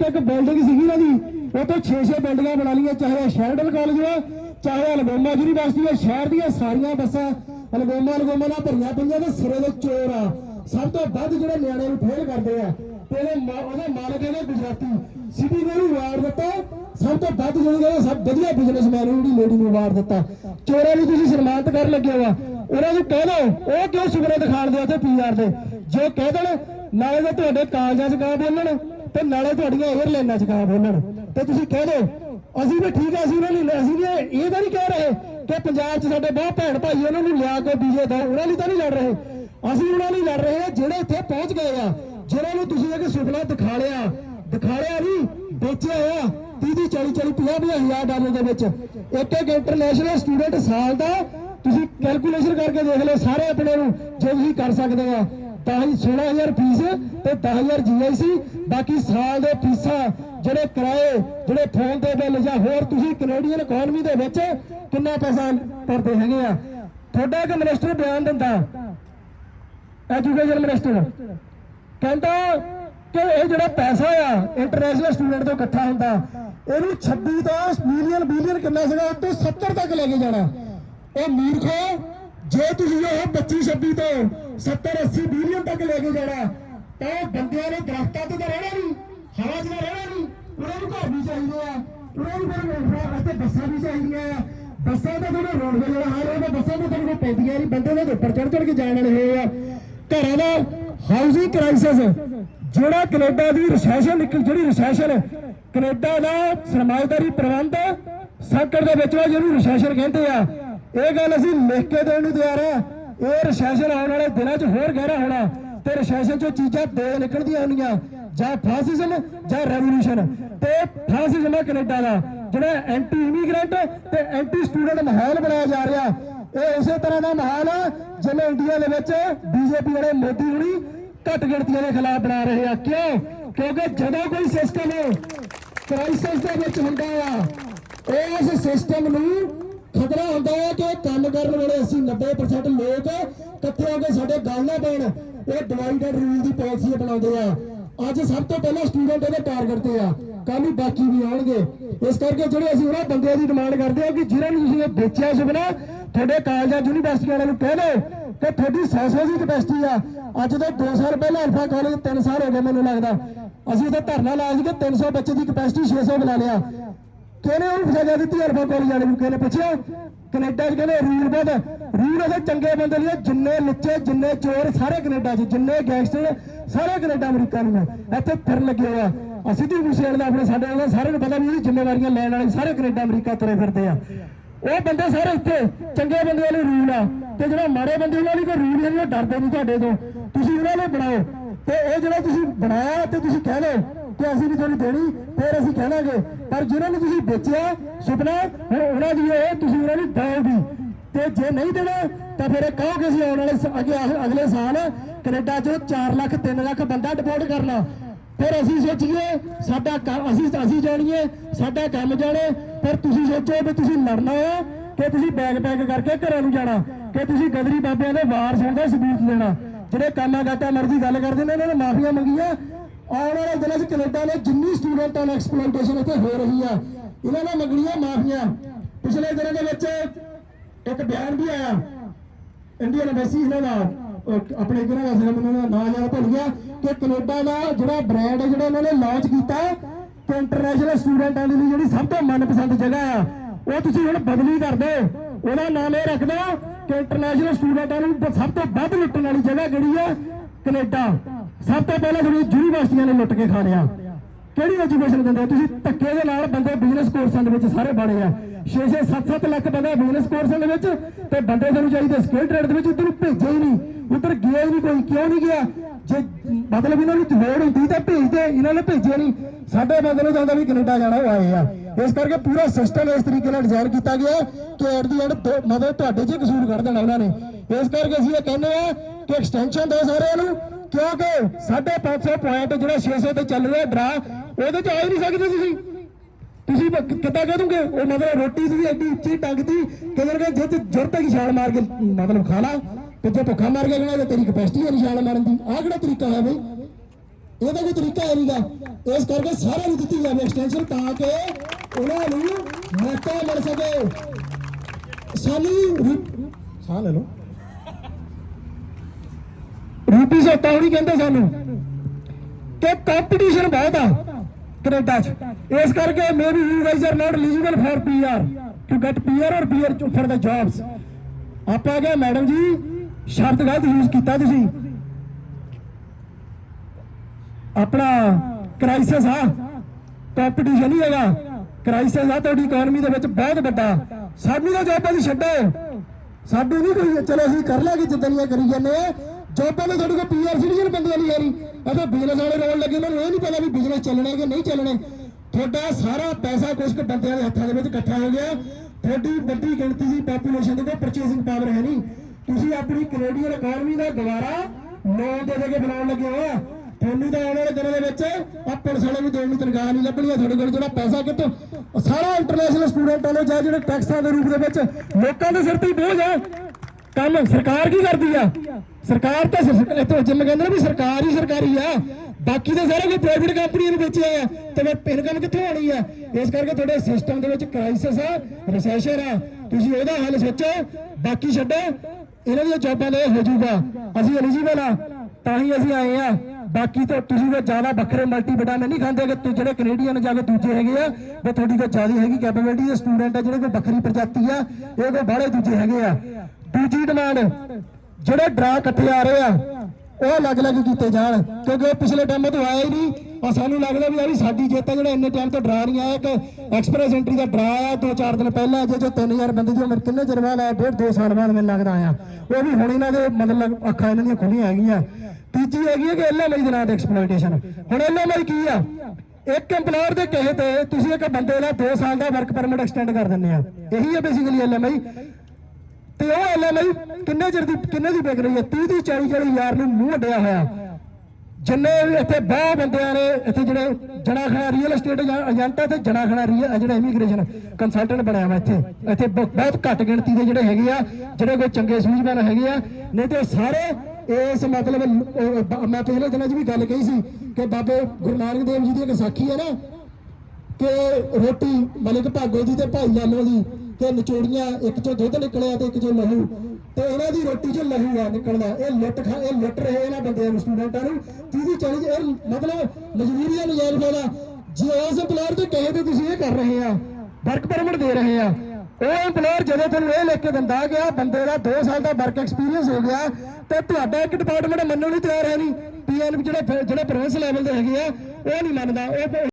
ਇੱਕ ਬਿਲਡਿੰਗ ਸੀਗੀ ਨਾ ਦੀ ਉਹ ਤੋਂ 6-6 ਬਿਲਡਿੰਗਾਂ ਬਣਾ ਲਈਆਂ, ਚਾਹੇ ਸ਼ੈਰਡਨ ਕਾਲਜ ਵਾ, ਚਾਹੇ ਅਲਗੋਮਾ ਯੂਨੀਵਰਸਿਟੀ ਆ ਸ਼ਹਿਰ ਦੀਆਂ ਸਾਰੀਆਂ ਬੱਸਾਂ ਅਲਗੋਮਾ ਅਲਗੋਮਾ ਨਾਲ ਭਰੀਆਂ ਪਈਆਂ ਤੇ ਸਿਰੇ ਦੇ ਚੋਰ ਆ। ਸਭ ਤੋਂ ਵੱਧ ਜਿਹੜੇ ਨਿਆਣੇ ਨੂੰ ਫੇਲ ਕਰਦੇ ਆ। ਤੇ ਉਹਦੇ ਮਾਲਕ ਇਹਨੇ ਗੁਜਰਾਤੀ। ਸਿਟੀ ਨੇ ਵੀ ਵਾਰ ਦਿੱਤਾ। ਸਭ ਤੋਂ ਵੱਧ ਜਿਹੜੀ ਕਹਿੰਦੇ ਸਭ ਵਧੀਆ ਬਿਜ਼ਨਸਮੈਨ ਨੂੰ ਜਿਹੜੀ ਲੇਡੀ ਨੂੰ ਵਾਰ ਦਿੱਤਾ। ਚੋਰਾਂ ਨੂੰ ਤੁਸੀਂ ਸਨਮਾਨਿਤ ਕਰਨ ਲੱਗੇ ਹੋ ਉਹਨਾਂ ਨੂੰ ਕਹਿ ਦਿਓ, ਉਹ ਕਿਉਂ ਸੁਪਨੇ ਦਿਖਾਣਦੇ ਉੱਥੇ ਪੀਆਰ ਦੇ? ਜੇ ਕਹਿ ਦੇਣ, ਨਾਲੇ ਤਾਂ ਤੁਹਾਡੇ ਕਾਲਜਾਂ 'ਚ ਗਾ ਬੋਲਣ ਤੇ ਨਾਲੇ ਤੁਹਾਡੀਆਂ 에ਅਰਲਾਈਨਾਂ 'ਚ ਗਾ ਬੋਲਣ ਤੇ ਤੁਸੀਂ ਕਹਿ ਦਿਓ, ਅਸੀਂ ਵੀ ਠੀਕ ਆ, ਅਸੀਂ ਉਹਨਾਂ ਲਈ, ਅਸੀਂ ਵੀ ਇਹ ਤਾਂ ਨਹੀਂ ਕਹਿ ਰਹੇ ਕਿ ਪੰਜਾਬ 'ਚ ਸਾਡੇ ਬਹੁਤ ਭੈਣ ਭਾਈ ਉਹਨਾਂ ਨੂੰ ਲਿਆ ਕੇ ਬੀਜੇ ਦੋ ਉਹਨਾਂ ਲਈ ਤਾਂ ਨਹੀਂ ਲੜ ਰਹੇ। ਅਸੀਂ ਉਹਨਾਂ ਲਈ ਲੜ ਰਹੇ ਹਾਂ ਜਿਹੜੇ ਇੱਥੇ ਪਹੁੰਚ ਗਏ ਆ ਜਿਹਨਾਂ ਨੂੰ ਤੁਸੀਂ ਇੱਕ ਸੁਪਨਾ ਦਿਖਾ ਲਿਆ ਦਿਖਾ ਲਿਆ ਵੀ ਵੇਚਿਆ ਆ 30 30 40 40 50 ਹਜ਼ਾਰ ਡਾਲਰ ਦੇ ਵਿੱਚ। ਇੱਕ ਇੱਕ ਇੰਟਰਨੈਸ਼ਨਲ ਸਟੂਡੈਂਟ ਸਾਲ ਦਾ, ਤੁਸੀਂ ਕੈਲਕੂਲੇਸ਼ਨ ਕਰਕੇ ਦੇਖ ਲਓ ਸਾਰੇ ਆਪਣੇ ਨੂੰ, ਜੇ ਤੁਸੀਂ ਕਰ ਸਕਦੇ ਆ। ਤਾਂ 16000 ਫੀਸ ਤੇ 10000 ਜੀਆਈਸੀ ਬਾਕੀ ਸਾਲ ਦੇ ਫੀਸਾਂ ਜਿਹੜੇ ਕਿਰਾਏ, ਜਿਹੜੇ ਫੋਨ ਦੇ ਬਿੱਲ ਜਾਂ ਹੋਰ ਤੁਸੀਂ ਕੈਨੇਡੀਅਨ ਇਕਨੋਮੀ ਦੇ ਵਿੱਚ ਕਿੰਨਾ ਪੈਸਾ ਭਰਦੇ ਹੈਗੇ ਆ। ਤੁਹਾਡਾ ਇੱਕ ਮਿਨਿਸਟਰ ਬਿਆਨ ਦਿੰਦਾ। ਐਜੂਕੇਸ਼ਨ ਮਿਨਿਸਟਰ ਕਹਿੰਦਾ ਕਿ ਇਹ ਜਿਹੜਾ ਪੈਸਾ ਆ ਇੰਟਰਨੈਸ਼ਨਲ ਸਟੂਡੈਂਟ ਤੋਂ ਇਕੱਠਾ ਹੁੰਦਾ, ਇਹਨੂੰ 26 ਤੋਂ ਮਿਲੀਅਨ ਬਿਲੀਅਨ ਕਿੰਨਾ ਸੀਗਾ? ਉਹ ਤੋਂ 70 ਤੱਕ ਲੈ ਕੇ ਜਾਣਾ। ਉਹ ਮੂਰਖੋ ਜੇ ਤੁਸੀਂ ਇਹ 25 26 ਤੋਂ 70 80 ਬਿਲੀਅਨ ਤੱਕ ਲੈ ਕੇ ਜਾਣਾ। ਤਾਂ ਬੰਦਿਆਂ ਨੇ ਦਰਖਤਾਂ ਤੇ ਤਾਂ ਰਹਿਣਾ ਨਹੀਂ, ਹਵਾ 'ਚ ਤਾਂ ਰਹਿਣਾ ਨਹੀਂ। ਉਹਨਾਂ ਨੂੰ ਘਰ ਵੀ ਚਾਹੀਦੇ ਆ। ਉਹਨਾਂ ਨੂੰ ਫਿਰ ਰੋਡਾਂ ਅਤੇ ਬੱਸਾਂ ਵੀ ਚਾਹੀਦੀਆਂ ਆ। ਬੱਸਾਂ ਦਾ ਜਿਹੜਾ ਰੋਡਵੇ ਜਿਹੜਾ ਹਾਲ ਉਹਦਾ ਬੱਸਾਂ ਤਾਂ ਤੁਹਾਨੂੰ ਪੈਂਦੀਆਂ ਨਹੀਂ, ਬੰਦੇ ਦੇ ਉੱਪਰ ਚੜ ਚੜ ਕੇ ਜਾਣ ਵਾਲੇ ਹੋਏ ਆ। ਘਰਾਂ ਦਾ ਹਾਊਸਿੰਗ ਕ੍ਰਾਈਸਿਸ ਜਿਹੜਾ ਕੈਨੇਡਾ ਦੀ ਰਿਸੈਸ਼ਨ ਨਿਕਲ ਜਿਹੜੀ ਰਿਸੈਸ਼ਨ ਕੈਨੇਡਾ ਦਾ ਸਰਮਾਏਦਾਰੀ ਪ੍ਰਬੰਧ, ਸੰਕਟ ਦੇ ਵਿੱਚ ਵਾ ਜਿਹਨੂੰ ਰਿਸੈਸ਼ਨ ਕਹਿੰਦੇ ਆ। ਇਹ ਗੱਲ ਅਸੀਂ ਲਿਖ ਕੇ ਦੇਣ ਨੂੰ ਤਿਆਰ ਆ। ਇਹ ਰਿਸੈਸ਼ਨ ਆਉਣ ਵਾਲੇ ਦਿਨਾਂ 'ਚ ਹੋਰ ਗਹਿਰਾ ਹੋਣਾ। ਤੇ ਰਿਸੈਸ਼ਨ 'ਚੋਂ ਚੀਜ਼ਾਂ ਦੋ ਨਿਕਲਦੀਆਂ ਆਉਣੀਆਂ ਜਾਂ ਫਾਸਿਜ਼ਮ ਜਾਂ ਰੈਵੋਲੂਸ਼ਨ ਤੇ ਫਾਸਿਜ਼ਮ ਹੈ ਕੈਨੇਡਾ ਦਾ, ਜਿਹੜਾ ਐਂਟੀ ਇਮੀਗ੍ਰੈਂਟ ਤੇ ਐਂਟੀ ਸਟੂਡੈਂਟ ਮਾਹੌਲ ਬਣਾਇਆ ਜਾ ਰਿਹਾ। ਇਹ ਉਸੇ ਤਰ੍ਹਾਂ ਦਾ ਮਾਹੌਲ ਆ, ਜਿਵੇਂ ਇੰਡੀਆ ਦੇ ਵਿੱਚ ਬੀਜੇਪੀ ਵਾਲੇ ਮੋਦੀ ਹੁਣੀ ਘੱਟ ਗਿਣਤੀਆਂ ਦੇ ਖਿਲਾਫ ਬਣਾ ਰਹੇ ਆ। ਕਿਉਂ? ਕਿਉਂਕਿ ਜਦੋਂ ਕੋਈ ਸਿਸਟਮ ਕ੍ਰਾਈਸਿਸ ਦੇ ਵਿੱਚ ਹੁੰਦਾ ਆ ਇਸ ਸਿਸਟਮ ਨੂੰ ਖਤਰਾ ਹੁੰਦਾ ਹੈ ਕਿ ਕੰਮ ਕਰਨ ਵਾਲੇ ਅਸੀਂ 90% ਲੋਕ ਇਕੱਠੇ ਹੋ ਕੇ ਸਾਡੇ ਗੱਲ ਨਾ ਪੈਣ। ਇਹ ਡਿਵਾਈਡ ਰੂਲ ਦੀ ਪਾਲਿਸੀ ਬਣਾਉਂਦੇ ਆ। ਅੱਜ ਸਭ ਤੋਂ ਪਹਿਲਾਂ ਸਟੂਡੈਂਟ ਇਹਦੇ ਟਾਰਗੇਟ ਤੇ ਆ। ਕੱਲ ਨੂੰ ਬਾਕੀ ਵੀ ਆਉਣਗੇ। ਇਸ ਕਰਕੇ ਜਿਹੜੇ ਅਸੀਂ ਉਹਨਾਂ ਬੰਦਿਆਂ ਦੀ ਡਿਮਾਂਡ ਕਰਦੇ ਹਾਂ ਕਿ ਜਿਹਨਾਂ ਨੂੰ ਤੁਸੀਂ ਇਹ ਵੇਚਿਆ ਸੁਪਨਾ ਤੁਹਾਡੇ ਕਾਲਜਾਂ ਯੂਨੀਵਰਸਿਟੀਆਂ ਵਾਲਿਆਂ ਨੂੰ ਕਹਿ ਲਓ ਕਿ ਤੁਹਾਡੀ 100 ਦੀ ਕਪੈਸਿਟੀ ਆ। ਅੱਜ ਤੋਂ 2 ਸਾਲ ਪਹਿਲਾਂ ਅਲਫਾ ਕਾਲਜ 3 ਸਾਲ ਹੋ ਗਏ ਮੈਨੂੰ ਲੱਗਦਾ। ਅਸੀਂ ਉੱਥੇ ਧਰਨਾ ਲਾਇਆ ਸੀ ਕਿ 300 ਬੱਚੇ ਦੀ ਕਪੈਸਿਟੀ 600 ਬਣਾ ਲਿਆ। ਕਿਹਨੇ ਉਹਨੂੰ ਸਜ਼ਾ ਦਿੱਤੀ? ਅਲਫਾ ਕਾਲਜ ਵਾਲੇ ਨੂੰ ਕਿਹਨੇ ਪੁੱਛਿਆ? ਕੈਨੇਡਾ 'ਚ ਕਹਿੰਦੇ ਰੂਲ ਬਹੁਤ ਰੂਲ ਉਹਦੇ ਚੰਗੇ ਬੰਦੇ ਲਈ ਜਿੰਨੇ ਲੁੱਚੇ, ਜਿੰਨੇ ਚੋਰ, ਸਾਰੇ ਕੈਨੇਡਾ 'ਚ, ਜਿੰਨੇ ਗੈਂਗਸਟਰ ਸਾਰੇ ਕੈਨੇਡਾ ਅਮਰੀਕਾ ਨੂੰ ਇੱਥੇ ਫਿਰਨ ਲੱਗੇ ਹੋਇਆ ਆ। ਅਸੀਂ ਤੇ ਮੂਸੇਵਾਲੇ ਦਾ ਆਪਣੇ ਸਾਡੇ ਨਾਲ ਸਾਰਿਆਂ ਨੂੰ ਪਤਾ ਵੀ ਇਹਦੀ ਜ਼ਿੰਮੇਵਾਰੀਆਂ ਲੈਣ ਵਾਲੇ ਸਾਰੇ ਕੈਨੇਡਾ, ਅਮਰੀਕਾ ਤੁਰੇ ਫਿਰਦੇ ਆ। ਉਹ ਬੰਦੇ ਸਾਰੇ ਇੱਥੇ, ਚੰਗੇ ਬੰਦੇ ਵਾਲੇ ਰੂਲ ਆ। ਤੇ ਜਿਹੜਾ ਮਾੜੇ ਬੰਦੇ ਉਹਨਾਂ ਲਈ ਕੋਈ ਰੂਲ ਨਹੀਂ ਉਹ ਡਰਦੇ ਨਹੀਂ ਤੁਹਾਡੇ ਤੋਂ। ਤੁਸੀਂ ਉਹਨਾਂ ਨੂੰ ਬਣਾਓ। ਤੇ ਇਹ ਜਿਹੜਾ ਤੁਸੀਂ ਬਣਾਇਆ ਤੇ ਤੁਸੀਂ ਕਹਿ ਲਓ ਕਿ ਅਸੀਂ ਨਹੀਂ ਤੁਹਾਨੂੰ ਦੇਣੀ, ਫਿਰ ਅਸੀਂ ਕਹਿਣਾਗੇ। ਪਰ ਜਿਨ੍ਹਾਂ ਨੂੰ ਤੁਸੀਂ ਵੇਚਿਆ, ਸੁਪਨਾ ਹੁਣ ਉਹਨਾਂ ਦੀ ਇਹ, ਤੁਸੀਂ ਉਹਨਾਂ ਨੂੰ ਦਿਓ ਵੀ ਤੇ ਜੇ ਨਹੀਂ ਦੇਣਾ, ਤਾਂ ਫਿਰ ਇਹ ਕਹੋ ਅਸੀਂ ਆਉਣ ਵਾਲੇ ਅਗਲੇ ਸਾਲ ਕੈਨੇਡਾ 'ਚੋਂ 4 ਲੱਖ 3 ਲੱਖ ਬੰਦਾ ਡਿਪੋਰਟ ਕਰਨਾ। ਫਿਰ ਅਸੀਂ ਸੋਚੀਏ, ਸਾਡਾ ਅਸੀਂ ਅਸੀਂ ਜਾਣੀਏ, ਸਾਡਾ ਕੰਮ ਜਾਣੇ। ਫਿਰ ਤੁਸੀਂ ਸੋਚੋ ਵੀ ਤੁਸੀਂ ਲੜਨਾ ਹੈ, ਕਿ ਤੁਸੀਂ ਬੈਗ ਪੈਕ ਕਰਕੇ ਘਰਾਂ ਨੂੰ ਜਾਣਾ, ਕਿ ਤੁਸੀਂ ਗਦਰੀ ਬਾਬਿਆਂ ਦੇ ਵਾਰਸ ਹੋਣ ਦਾ ਸਬੂਤ ਦੇਣਾ। ਜਿਹੜੇ ਕਾਮਾ ਗਾਟਾ ਮਰਜ਼ੀ ਗੱਲ ਕਰਦੇ ਨੇ ਇਹਨਾਂ ਨੇ ਮਾਫੀਆਂ ਮੰਗੀਆਂ ਆਉਣ ਵਾਲੇ ਦਿਨਾਂ 'ਚ ਕੈਨੇਡਾ ਨੇ ਜਿੰਨੀ ਸਟੂਡੈਂਟਾਂ ਨੂੰ ਐਕਸਪਲੋਇਟੇਸ਼ਨ ਇੱਥੇ ਹੋ ਰਹੀ ਆ, ਇਹਨਾਂ ਨੇ ਮੰਗਣੀਆਂ ਮਾਫੀਆਂ। ਪਿਛਲੇ ਦਿਨਾਂ ਦੇ ਵਿੱਚ ਇੱਕ ਬਿਆਨ ਵੀ ਆਇਆ ਇੰਡੀਅਨ ਐਮਬੈਸੀ ਇਹਨਾਂ ਦਾ ਆਪਣੇ ਕਿਹਨਾਂ ਦਾ ਸੀਗਾ ਮੈਨੂੰ ਨਾਮ ਯਾਦ ਭੁੱਲ ਗਿਆ, ਕਿ ਕੈਨੇਡਾ ਦਾ ਜਿਹੜਾ ਬ੍ਰਾਂਡ ਜਿਹੜਾ ਇਹਨਾਂ ਨੇ ਲਾਂਚ ਕੀਤਾ ਕਿ ਇੰਟਰਨੈਸ਼ਨਲ ਸਟੂਡੈਂਟਾਂ ਦੇ ਲਈ ਜਿਹੜੀ ਸਭ ਤੋਂ ਮਨਪਸੰਦ ਜਗ੍ਹਾ ਆ, ਉਹ ਤੁਸੀਂ ਹੁਣ ਬਦਲੀ ਕਰ ਦਿਓ। ਉਹਦਾ ਨਾਮ ਇਹ ਰੱਖ ਕਿ ਇੰਟਰਨੈਸ਼ਨਲ ਸਟੂਡੈਂਟਾਂ ਨੂੰ ਸਭ ਤੋਂ ਵੱਧ ਲੁੱਟਣ ਵਾਲੀ ਜਗ੍ਹਾ ਕਿਹੜੀ ਆ? ਕੈਨੇਡਾ। ਸਭ ਤੋਂ ਪਹਿਲਾਂ ਜਿਹੜੀ ਯੂਨੀਵਰਸਿਟੀਆਂ ਨੇ ਲੁੱਟ ਕੇ ਖਾ ਲਿਆ। ਕਿਹੜੀ ਐਜੂਕੇਸ਼ਨ ਦਿੰਦੇ ਤੁਸੀਂ ਧੱਕੇ ਦੇ ਨਾਲ ਬੰਦੇ ਬਿਜ਼ਨਸ ਕੋਰਸਾਂ ਦੇ ਵਿੱਚ ਸਾਰੇ ਬਣੇ ਆ। 6-6 7-7 ਲੱਖ ਬੰਦਾ ਬਿਜ਼ਨਸ ਕੋਰਸਾਂ ਦੇ ਵਿੱਚ ਤੇ ਬੰਦੇ ਤੁਹਾਨੂੰ ਚਾਹੀਦੇ ਸਕਿੱਲ ਟ੍ਰੇਡ ਦੇ ਵਿੱਚ ਉਧਰ ਨੂੰ ਹੀ ਨਹੀਂ। ਉਧਰ ਗਿਆ ਹੀ ਨਹੀਂ ਕੋਈ, ਕਿਉਂ ਨਹੀਂ ਗਿਆ? ਜੇ ਮਤਲਬ ਇਹਨਾਂ ਨੂੰ ਲੋੜ ਹੁੰਦੀ ਤਾਂ ਭੇਜਦੇ, ਇਹਨਾਂ ਨੇ ਭੇਜਿਆ ਨਹੀਂ। ਸਾਡੇ ਬੰਦੇ ਨੂੰ ਜਾਂਦਾ ਵੀ ਕੈਨੇਡਾ ਜਾਣਾ ਉਹ ਆਏ ਆ। ਇਸ ਕਰਕੇ ਪੂਰਾ ਸਿਸਟਮ ਇਸ ਤਰੀਕੇ ਨਾਲ ਡਿਜ਼ਾਈਨ ਕੀਤਾ ਗਿਆ ਕਿ ਐਟ ਦੀ ਐਂਡ ਮਤਲਬ ਤੁਹਾਡੇ 'ਚ ਕਸੂਰ ਕੱਢ ਦੇਣਾ ਉਹਨਾਂ ਨੇ। ਇਸ ਕਰਕੇ ਅਸੀਂ ਇਹ ਕਹਿੰਦੇ ਆ ਕਿ ਐਕਸਟੈਂਸ਼ਨ ਦਿਓ ਸਾਰਿਆਂ ਨੂੰ। ਕਿਉਂਕਿ 550 ਪੁਆਇੰਟ ਜਿਹੜਾ 600 ਤੇ ਚੱਲ ਰਿਹਾ ਡਰਾ, ਉਹਦੇ 'ਚ ਆ ਹੀ ਨਹੀਂ ਸਕਦੇ ਤੁਸੀਂ। ਤੁਸੀਂ ਕਿੱਦਾਂ ਕਹਿ ਦੋਗੇ? ਉਹ ਮਤਲਬ ਰੋਟੀ ਦੀ ਐਡੀ ਉੱਚੀ ਟੰਗਦੀ ਕਿਧਰ ਗਏ? ਜੇ ਤੇ ਜ਼ਰੂਰਤ ਛਾਲ ਮਾਰ ਕੇ, ਮਤਲਬ ਖਾ ਲਾ। ਤੇ ਜੇ ਭੁੱਖਾ ਮਰ ਗਿਆ ਜਿਹੜਾ ਤੇ ਤੇਰੀ ਕਪੈਸਿਟੀ ਹੈ ਨੀ ਛਾਲ ਮਾਰਨ ਦੀ। ਆਹ ਕਿਹੜਾ ਤਰੀਕਾ ਹੈ ਬਈ? ਇਹਦਾ ਕੋਈ ਤਰੀਕਾ ਹੈ ਨਹੀਂਗਾ। ਇਸ ਕਰਕੇ ਸਾਰਿਆਂ ਨੂੰ ਦਿੱਤੀ ਜਾਵੇ ਐਕਸਟੈਂਸ਼ਨ ਤਾਂ ਕਿ ਉਹਨਾਂ ਨੂੰ ਮੌਕਾ ਮਿਲ ਸਕੇ। ਸਾਨੂੰ ਸਾਹ ਲੈ ਲਓ। ਰੂਪੀ ਸੋਤਾ ਹੋਣੀ ਕਹਿੰਦੇ ਸਾਨੂੰ ਕਿ ਕੰਪੀਟੀਸ਼ਨ ਬਹੁਤ ਆ ਕੈਨੇਡਾ 'ਚ। ਇਸ ਕਰਕੇ maybe you guys are not eligible for PR to get PR or PR for the jobs ਆਪਾਂ ਕਹੇ, ਮੈਡਮ ਜੀ, ਸ਼ਰਤ ਗਲਤ ਯੂਜ਼ ਕੀਤਾ ਤੁਸੀਂ। ਆਪਣਾ ਕ੍ਰਾਈਸਿਸ ਆ ਕੰਪੀਟੀਸ਼ਨ ਨਹੀਂ ਹੈਗਾ। ਕ੍ਰਾਈਸਿਸ ਆ, ਤੁਹਾਡੀ ਇਕਨੋਮੀ ਦੇ ਵਿੱਚ ਬਹੁਤ ਵੱਡਾ। ਸਾਨੂੰ ਤਾਂ ਜੋਬਾਂ ਦੀ ਛੱਡੋ। ਸਾਡੀ ਨਹੀਂ ਕੋਈ, ਚਲੋ ਅਸੀਂ ਕਰ ਲਾਂਗੇ ਜਿੱਦਾਂ ਦੀਆਂ ਕਰੀ ਜਾਂਦੇ ਆ। ਜੋਬਾਂ ਦੇ ਤੁਹਾਡੇ ਕੋਲ ਪੀਆਰ ਸਿਟੀਜ਼ਨ ਬੰਦੇ ਨਹੀਂ ਯਾਰੀ ਅਤੇ ਬਿਜ਼ਨਸ ਵਾਲੇ ਰੋਲ ਲੱਗੇ, ਉਹਨਾਂ ਨੂੰ ਇਹ ਨਹੀਂ ਪਤਾ ਵੀ ਬਿਜ਼ਨਸ ਚੱਲਣੇ ਕਿ ਨਹੀਂ ਚੱਲਣੇ। ਤੁਹਾਡਾ ਸਾਰਾ ਪੈਸਾ ਕੁਝ ਕੁ ਬੰਦਿਆਂ ਦੇ ਹੱਥਾਂ ਦੇ ਵਿੱਚ ਇਕੱਠਾ ਹੋ ਗਿਆ। ਤੁਹਾਡੀ ਵੱਡੀ ਗਿਣਤੀ ਦੀ ਪਾਪੂਲੇਸ਼ਨ ਦੇ ਕੋਲ ਪਰਚੇਸਿੰਗ ਪਾਵਰ ਹੈ ਨਹੀਂ। ਤੁਸੀਂ ਆਪਣੀ ਕੈਨੇਡੀਅਨ ਇਕਨੋਮੀ ਦਾ ਦੁਬਾਰਾ ਲੋਨ ਦੇ ਦੇ ਕੇ ਬਣਾਉਣ ਲੱਗੇ ਹੋ। ਤੁਹਾਨੂੰ ਤਾਂ ਆਉਣ ਵਾਲੇ ਦਿਨਾਂ ਦੇ ਵਿੱਚ ਆ ਪੁਲਿਸ ਵਾਲੇ ਵੀ ਦੇਣ ਨੂੰ ਤਨਖਾਹ ਨਹੀਂ ਲੱਭਣੀ ਤੁਹਾਡੇ ਕੋਲ, ਜਿਹੜਾ ਪੈਸਾ ਕਿੱਥੋਂ ਸਾਰਾ ਇੰਟਰਨੈਸ਼ਨਲ ਸਟੂਡੈਂਟ ਨੂੰ ਜਾਂ ਜਿਹੜੇ ਟੈਕਸਾਂ ਦੇ ਰੂਪ ਦੇ ਵਿੱਚ, ਲੋਕਾਂ ਦੇ ਸਿਰ ਤੇ ਬੋਝ ਆ। ਕੰਮ ਸਰਕਾਰ ਕੀ ਕਰਦੀ ਆ? ਸਰਕਾਰ ਤਾਂ ਇੱਥੇ ਜਿੰਮ ਕਹਿੰਦੇ ਨੇ ਵੀ ਸਰਕਾਰ ਹੀ ਸਰਕਾਰੀ ਆ। ਬਾਕੀ ਤਾਂ ਸਾਰੇ ਕੋਈ ਪ੍ਰਾਈਵੇਟ ਕੰਪਨੀਆਂ ਨੂੰ ਵੇਚਿਆ ਆ। ਤੇ ਫਿਰ ਇਨਕਮ ਕਿੱਥੋਂ ਆਣੀ ਆ? ਇਸ ਕਰਕੇ ਤੁਹਾਡੇ ਸਿਸਟਮ ਦੇ ਵਿੱਚ ਕ੍ਰਾਈਸਿਸ ਆ ਰਿਸੈਸ਼ਨ ਆ। ਤੁਸੀਂ ਉਹਦਾ ਹੱਲ ਸੋਚੋ, ਬਾਕੀ ਛੱਡੋ। ਇਹਨਾਂ ਦੀਆਂ ਜੌਬਾਂ ਲਈ ਹੋ ਜਾਊਗਾ। ਅਸੀਂ ਐਲੀਜੀਬਲ ਆ, ਤਾਂ ਹੀ ਅਸੀਂ ਆਏ ਆ। ਬਾਕੀ ਤਾਂ ਤੁਸੀਂ ਤਾਂ ਜ਼ਿਆਦਾ ਵੱਖਰੇ ਮਲਟੀ ਵਿਟਾਮਿਨ ਨਹੀਂ ਖਾਂਦੇ ਕਿ ਤੁਸੀਂ ਜਿਹੜੇ ਕੈਨੇਡੀਅਨ ਜਾ ਕੇ ਦੂਜੇ ਹੈਗੇ ਆ, ਉਹ ਤੁਹਾਡੀ ਤਾਂ ਜ਼ਿਆਦਾ ਹੈਗੀ ਕੈਪੇਬਿਲਿਟੀ ਦੇ ਸਟੂਡੈਂਟ ਆ ਜਿਹੜੇ ਕੋਈ ਵੱਖਰੀ ਪ੍ਰਜਾਤੀ ਆ ਇਹ ਕੋਈ ਬਾਹਲੇ ਦੂਜੇ ਹੈਗੇ ਆ। ਦੂਜੀ ਡਿਮਾਂਡ ਜਿਹੜੇ ਡਰਾ ਇਕੱਠੇ ਆ ਰਹੇ ਆ, ਉਹ ਅਲੱਗ-ਅਲੱਗ ਕੀਤੇ ਜਾਣ, ਕਿਉਂਕਿ ਉਹ ਪਿਛਲੇ ਟਾਈਮ ਤੋਂ ਆਇਆ ਹੀ ਨਹੀਂ। ਆ ਸਾਨੂੰ ਲੱਗਦਾ ਵੀ ਆ ਵੀ ਸਾਡੀ ਜਿੱਤ ਜਿਹੜਾ ਇੰਨੇ ਟਾਈਮ ਤੋਂ ਡਰਾ ਨਹੀਂ ਆਇਆ, ਇੱਕ ਐਕਸਪ੍ਰੈਸ ਐਂਟਰੀ ਦਾ ਡਰਾ ਆਇਆ ਦੋ ਚਾਰ ਦਿਨ ਪਹਿਲਾਂ ਜੇ ਜੋ 3000 ਬੰਦੇ ਦੀ ਉਮਰ ਕਿੰਨੇ ਚਿਰ ਬਾਅਦ ਆਇਆ? ਡੇਢ ਦੋ ਸਾਲ ਬਾਅਦ ਮੈਨੂੰ ਲੱਗਦਾ ਆਇਆ। ਉਹ ਵੀ ਹੁਣ ਇਹਨਾਂ ਦੇ ਮਤਲਬ ਅੱਖਾਂ ਇਹਨਾਂ ਦੀਆਂ ਖੁੱਲੀਆਂ ਹੈਗੀਆਂ। ਤੀਜੀ ਹੈਗੀ ਹੈ ਕਿ ਐਲਐਮਆਈ ਦੇ ਨਾਂ ਦੇ ਐਕਸਪਲੋਇਟੇਸ਼ਨ ਹੁਣ ਐਲਐਮਆਈ ਕੀ ਆ? ਇੱਕ EMPLOYER ਦੇ ਕਹੇ ਤੇ ਤੁਸੀਂ ਇੱਕ ਬੰਦੇ ਦਾ 2 ਸਾਲ ਦਾ ਵਰਕ ਪਰਮਿਟ ਐਕਸਟੈਂਡ ਕਰ ਦਿੰਦੇ ਆ। ਇਹੀ ਹੈ ਬੇਸਿਕਲੀ ਐਲਐਮਆਈ ਤੇ ਉਹ ਐਲਐਮਆਈ ਕਿੰਨੇ ਚਿਰ ਦੀ, ਕਿੰਨੇ ਦੀ ਵਿਕ ਰਹੀ ਹੈ? 30 ਦੀ 40 40 ਹਜ਼ਾਰ ਨੂੰ ਮੂੰਹ ਅੱਡਿਆ ਹੋਇਆ। ਜਿੰਨੇ ਵੀ ਇੱਥੇ ਬਹੁਤ ਬੰਦਿਆਂ ਨੇ, ਇੱਥੇ ਜਿਹੜੇ ਜਣਾ ਖੜਾ ਰੀਅਲ ਏਸਟੇਟ ਏਜੰਟ ਤੇ ਜਣਾ ਖੜਾ ਰੀਅਲ ਜਿਹੜਾ ਇਮੀਗ੍ਰੇਸ਼ਨ ਕੰਸਲਟੈਂਟ ਬਣਿਆ ਵਾ ਇੱਥੇ। ਇੱਥੇ ਬਹੁਤ ਘੱਟ ਗਿਣਤੀ ਦੇ ਜਿਹੜੇ ਹੈਗੇ ਆ, ਜਿਹੜੇ ਕੋਈ ਚੰਗੇ ਸੂਝਵਾਨ ਹੈਗੇ ਆ। ਨਹੀਂ ਤੇ ਸਾਰੇ ਇਸ ਮਤਲਬ ਮੈਂ ਪਿਛਲੇ ਦਿਨਾਂ 'ਚ ਵੀ ਗੱਲ ਕਹੀ ਸੀ ਕਿ ਬਾਬੇ ਗੁਰੂ ਨਾਨਕ ਦੇਵ ਜੀ ਦੀ ਇੱਕ ਸਾਖੀ ਹੈ ਨਾ, ਕਿ ਰੋਟੀ ਮਲਿਕ ਭਾਗੋ ਜੀ ਤੇ ਭਾਈ ਲਾਲੋ ਦੀ ਤੇ ਨਿਚੋੜੀਆਂ ਇੱਕ ਚੋਂ ਦੁੱਧ ਨਿਕਲਿਆ ਤੇ ਇੱਕ ਚੋਂ ਲਹੂ। ਤੇ ਇਹਨਾਂ ਦੀ ਰੋਟੀ ਚੋਂ ਲਹੂ ਆ ਨਿਕਲਦਾ। ਇਹ ਲੁੱਟ ਖਾ, ਇਹ ਲੁੱਟ ਰਹੇ ਇਹਨਾਂ ਬੰਦਿਆਂ ਨੂੰ ਸਟੂਡੈਂਟਾਂ ਨੂੰ। 30 40 ਇਹ ਮਤਲਬ ਮਜਬੂਰੀਆਂ ਨਜਾਇਜ਼ ਫਾਇਦਾ ਜੇ ਉਸ ਇੰਪਲਾਇਰ ਦੇ ਕਹੇ ਤੇ ਤੁਸੀਂ ਇਹ ਕਰ ਰਹੇ ਆ, ਵਰਕ ਪਰਮਿਟ ਦੇ ਰਹੇ ਆ, ਉਹ ਇੰਪਲਾਇਰ ਜਦੋਂ ਤੁਹਾਨੂੰ ਇਹ ਲਿਖ ਕੇ ਦਿੰਦਾ ਕਿ ਆ ਬੰਦੇ ਦਾ 2 ਸਾਲ ਦਾ ਵਰਕ ਐਕਸਪੀਰੀਅੰਸ ਹੋ ਗਿਆ ਤੇ ਤੁਹਾਡਾ ਇੱਕ ਡਿਪਾਰਟਮੈਂਟ ਮੰਨਣ ਨੂੰ ਤਿਆਰ ਹੈ ਨਹੀਂ। ਪੀਐਨ ਜਿਹੜੇ ਜਿਹੜੇ ਪ੍ਰੋਵਿੰਸ ਲੈਵਲ ਦੇ ਹੈਗੇ ਆ, ਉਹ ਨਹੀਂ ਮੰਨਦਾ। ਉਹ